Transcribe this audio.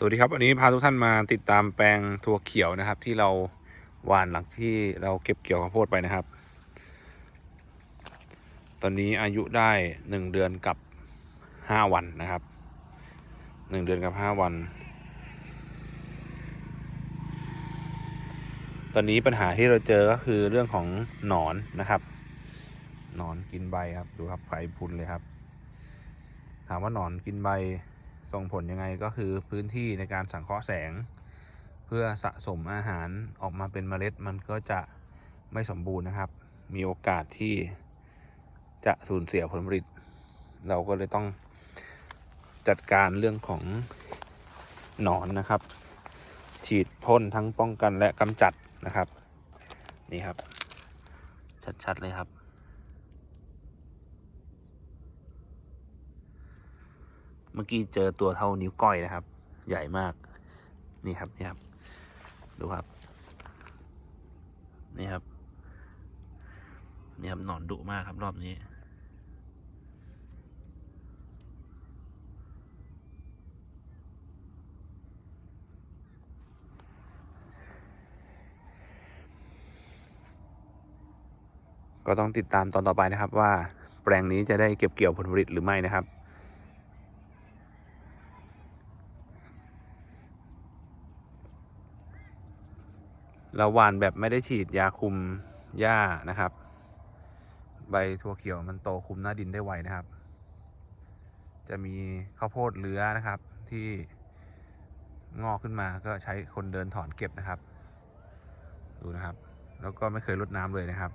สวัสดีครับวันนี้พาทุกท่านมาติดตามแปลงถั่วเขียวนะครับ ที่เราหว่านหลังที่เราเก็บเกี่ยวข้าวโพดไปนะครับ ตอนนี้อายุได้หนึ่งเดือนกับห้าวันนะครับหนึ่งเดือนกับห้าวัน ตอนนี้ปัญหาที่เราเจอก็คือเรื่องของหนอนนะครับ หนอนกินใบครับดูครับไข่พุนเลยครับ ถามว่าหนอนกินใบ ส่งผลยังไงก็คือพื้นที่ในการสังเคราะห์แสง เพื่อสะสมอาหารออกมาเป็นเมล็ดมันก็จะไม่สมบูรณ์นะครับ มีโอกาสที่จะสูญเสียผลผลิต เราก็เลยต้องจัดการเรื่องของหนอนนะครับ ฉีดพ่นทั้งป้องกันและกำจัดนะครับ นี่ครับ ชัด ๆ เลยครับ มื่อกี้เจอตัวเท่านิ้วก้อยนะครับ ใหญ่มาก นี่ครับนี่ครับดูครับ นี่ครับ นี่ครับหนอนดุมากครับรอบนี้ ก็ต้องติดตามตอนต่อไปนะครับว่าแปลงนี้จะได้เก็บเกี่ยวผลผลิตหรือไม่นะครับ เราหว่านแบบไม่ได้ฉีดยาคุมหญ้านะครับ ใบถั่วเขียวมันโตคุมหน้าดินได้ไวนะครับ จะมีข้าวโพดเลื้อนะครับ ที่งอกขึ้นมาก็ใช้คนเดินถอนเก็บนะครับ ดูนะครับ แล้วก็ไม่เคยรดน้ำเลยนะครับ